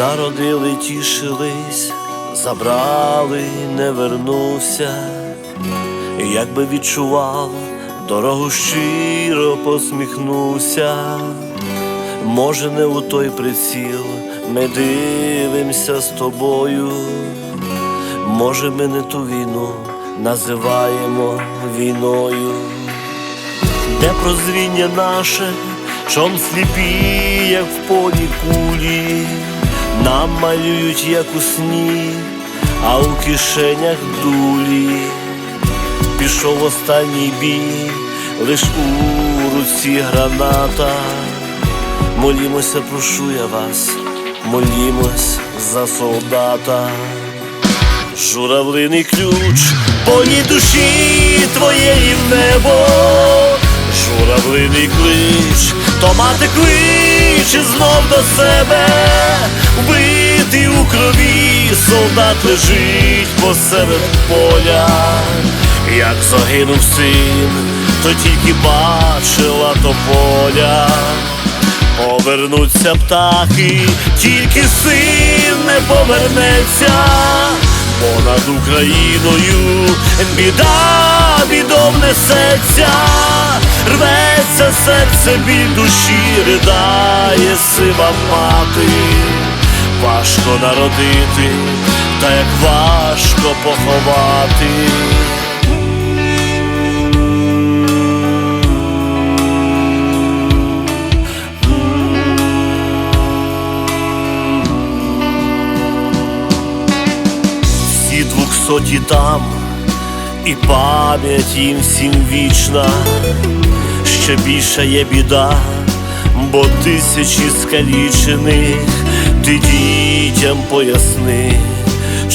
Народили, тішились, забрали, не вернувся. Як би відчував, дорогу щиро посміхнувся. Може, не у той приціл ми дивимося з тобою. Може, ми не ту війну називаємо війною, де прозріння наше, чом сліпі, як в полі кулі, нам малюють, як у сні, а у кишенях дулі. Пішов останній бій, лиш у руці граната. Молімося, прошу я вас, молімось за солдата. Журавлиний ключ, полі душі твоєї в небо, журавлиний клич, то мати кличе знов до себе, вбитий у крові, солдат лежить посеред поля, як загинув син, то тільки бачила тополя. Повернуться птахи, тільки син не повернеться, бо над Україною біда бідом несеться, рветься серце біль душі, ридає сива мати, важко народити, та як важко поховати. Двохсоті там, і пам'ять їм всім вічна, ще більша є біда, бо тисячі скалічених ти дітям поясни,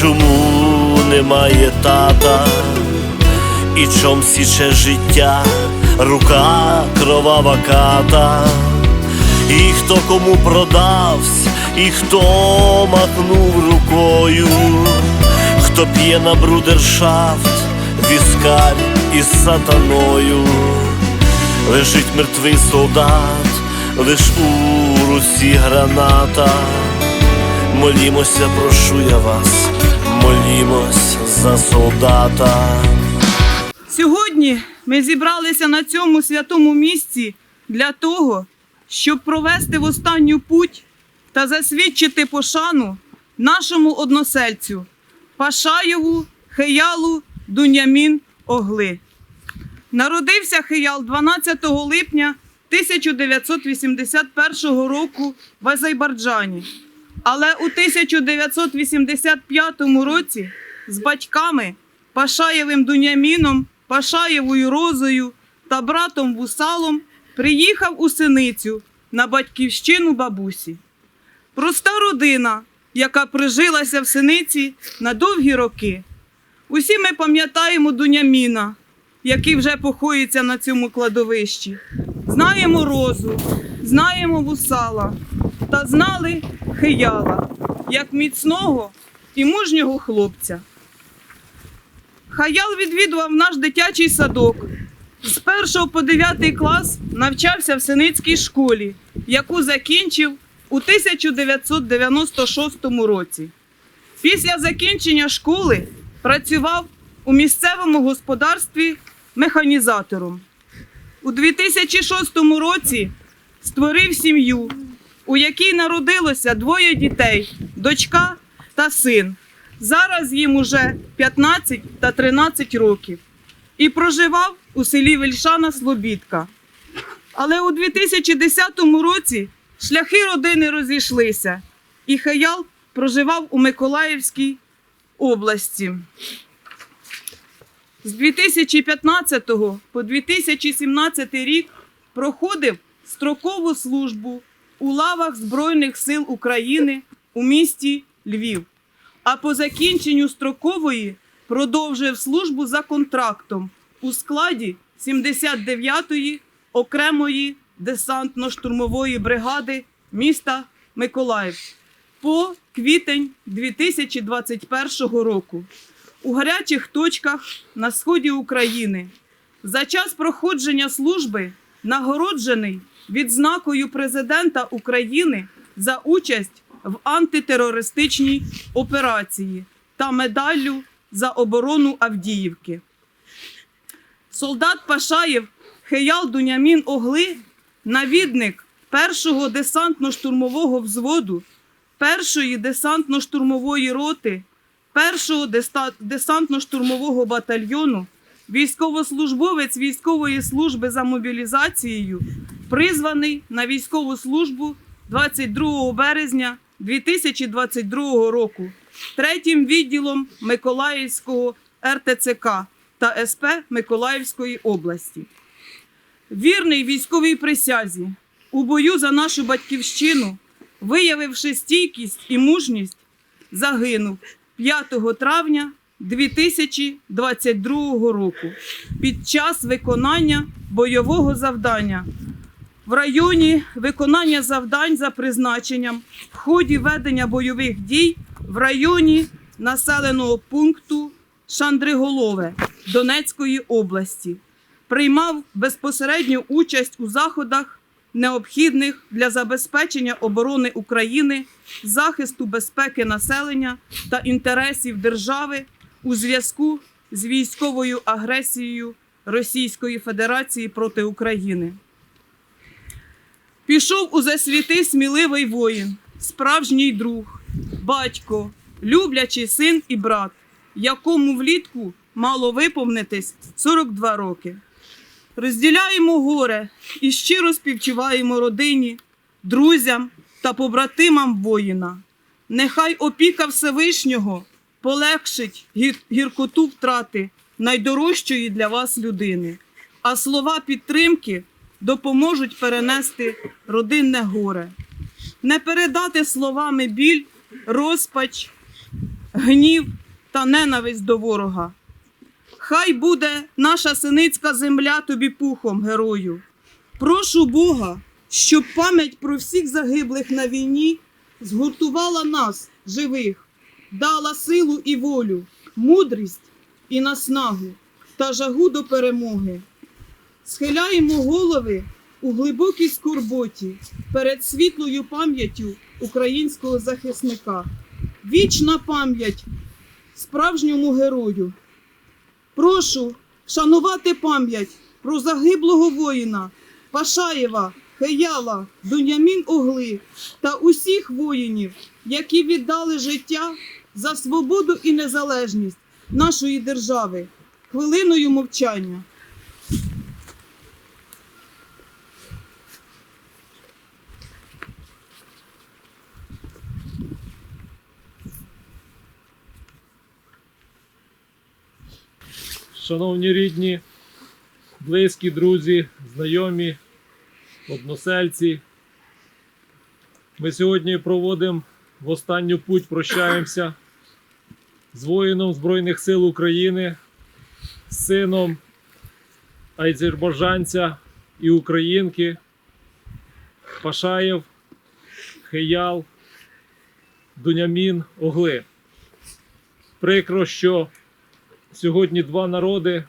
чому немає тата, і чом січе життя, рука кровава ката. І хто кому продавсь, і хто махнув рукою, хто п'є на брудершафт, віскар із сатаною, лежить мертвий солдат, лиш у руці граната. Молімося, прошу я вас, молімось за солдата. Сьогодні ми зібралися на цьому святому місці для того, щоб провести в останню путь та засвідчити пошану нашому односельцю Пашаєву Хеялу Дунямін Огли. Народився Хеял 12 липня 1981 року в Азербайджані. Але у 1985 році з батьками Пашаєвим Дуняміном, Пашаєвою Розою та братом Вусалом приїхав у синицю на батьківщину бабусі. Проста родина, яка прижилася в синиці на довгі роки. Усі ми пам'ятаємо Дуняміна, який вже похоїться на цьому кладовищі. Знаємо розу, знаємо вусала та знали хияла, як міцного і мужнього хлопця. Хаял відвідував наш дитячий садок. З 1 по 9 клас навчався в Синицькій школі, яку закінчив у 1996 році. Після закінчення школи працював у місцевому господарстві механізатором. У 2006 році створив сім'ю, у якій народилося двоє дітей дочка та син. Зараз їм уже 15 та 13 років. І проживав у селі Вельшана Слобідка. Але у 2010 році шляхи родини розійшлися, і Хаял проживав у Миколаївській області. З 2015 по 2017 рік проходив строкову службу у лавах Збройних сил України у місті Львів. А по закінченню строкової продовжив службу за контрактом у складі 79-ї окремої десантно-штурмової бригади міста Миколаїв по квітень 2021 року у гарячих точках на сході України. За час проходження служби нагороджений відзнакою президента України за участь в антитерористичній операції та медаллю за оборону Авдіївки. Солдат Пашаєв Хеял Дунямін Огли, навідник першого десантно-штурмового взводу, першої десантно-штурмової роти, першого десантно-штурмового батальйону, військовослужбовець військової служби за мобілізацією, призваний на військову службу 22 березня 2022 року третім відділом Миколаївського РТЦК та СП Миколаївської області. Вірний військовій присязі у бою за нашу батьківщину, виявивши стійкість і мужність, загинув 5 травня 2022 року під час виконання бойового завдання в районі виконання завдань за призначенням в ході ведення бойових дій в районі населеного пункту Шандриголове Донецької області. Приймав безпосередню участь у заходах, необхідних для забезпечення оборони України, захисту безпеки населення та інтересів держави у зв'язку з військовою агресією Російської Федерації проти України. Пішов у засвіти сміливий воїн, справжній друг, батько, люблячий син і брат, якому влітку мало виповнитись 42 роки. Розділяємо горе і щиро співчуваємо родині, друзям та побратимам воїна. Нехай опіка Всевишнього полегшить гір- гіркоту втрати найдорожчої для вас людини, а слова підтримки допоможуть перенести родинне горе. Не передати словами біль, розпач, гнів та ненависть до ворога. Хай буде наша синицька земля тобі пухом, герою. Прошу Бога, щоб пам'ять про всіх загиблих на війні згуртувала нас, живих, дала силу і волю, мудрість і наснагу та жагу до перемоги. Схиляємо голови у глибокій скорботі перед світлою пам'яттю українського захисника. Вічна пам'ять справжньому герою. Прошу шанувати пам'ять про загиблого воїна Пашаєва, Хеяла, Дунямін Огли та усіх воїнів, які віддали життя за свободу і незалежність нашої держави. Хвилиною мовчання. Шановні рідні, близькі, друзі, знайомі, односельці. Ми сьогодні проводимо в останню путь, прощаємося з воїном Збройних сил України, з сином азербайджанця і українки Пашаєв, Хеял, Дунямін, Огли. Прикро, що Сьогодні два народи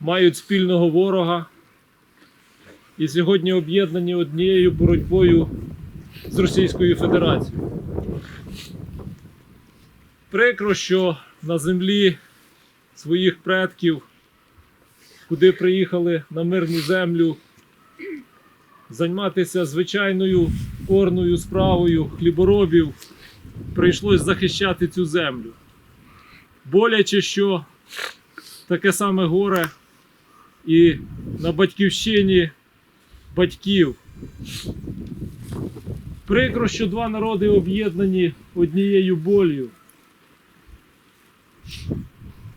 мають спільного ворога і сьогодні об'єднані однією боротьбою з Російською Федерацією. Прикро, що на землі своїх предків, куди приїхали на мирну землю, займатися звичайною орною справою хліборобів, прийшлось захищати цю землю боляче, що таке саме горе і на батьківщині батьків. Прикро, що два народи об'єднані однією болью.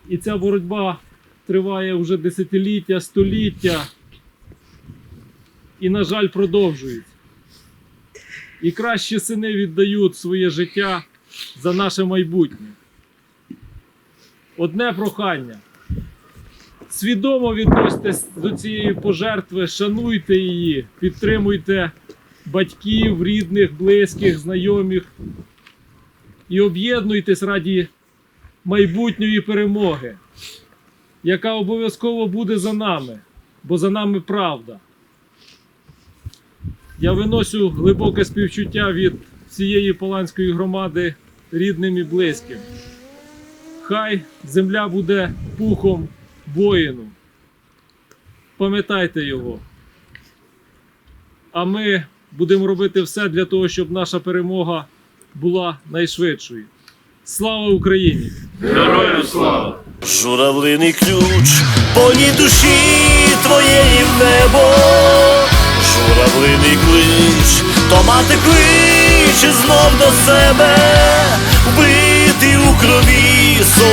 І ця боротьба триває вже десятиліття, століття і, на жаль, продовжується. І кращі сини віддають своє життя за наше майбутнє одне прохання. Свідомо відноситесь до цієї пожертви, шануйте її, підтримуйте батьків, рідних, близьких, знайомих і об'єднуйтесь раді майбутньої перемоги, яка обов'язково буде за нами, бо за нами правда. Я виносю глибоке співчуття від всієї Поланської громади рідним і близьким. Хай земля буде пухом воїну. Пам'ятайте його. А ми будемо робити все для того, щоб наша перемога була найшвидшою. Слава Україні! Героям слава! Журавлиний ключ, полі душі твоєї в небо, журавлиний клич, то мати кличе знов до себе,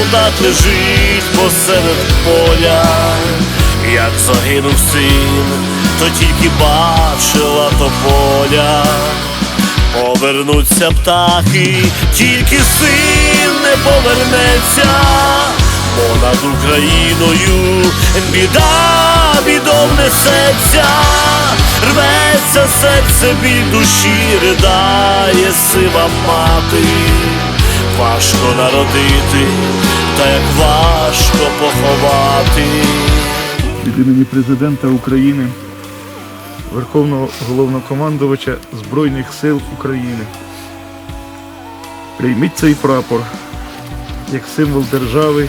солдат лежить посеред поля, як загинув син, то тільки бачила тополя. Повернуться птахи, тільки син не повернеться, бо над Україною біда бідом несеться, рветься серце біль душі, ридає сива мати, важко народити, та як важко поховати. від імені президента України, Верховного головнокомандувача Збройних сил України. Прийміть цей прапор як символ держави,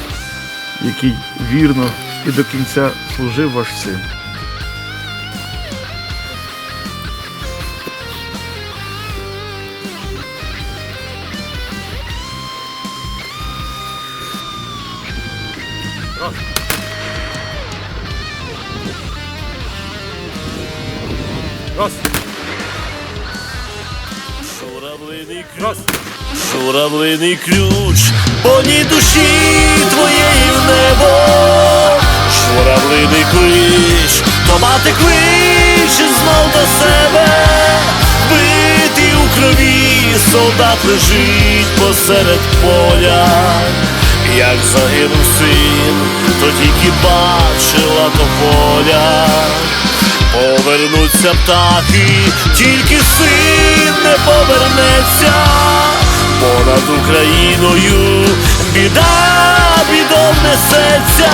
який вірно і до кінця служив ваш син. Ключ, журавлиний ключ, полі душі твоєї в небо, журавлиний клич, то мати кличе знов до себе, битий у крові, солдат лежить посеред поля, як загинув син, то тільки бачила то поля. Повернуться птахи, тільки син не повернеться, понад Україною біда бідом несеться,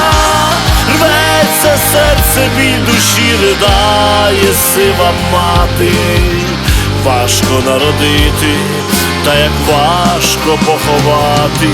рветься серце біль душі ридає сива мати, важко народити, та як важко поховати.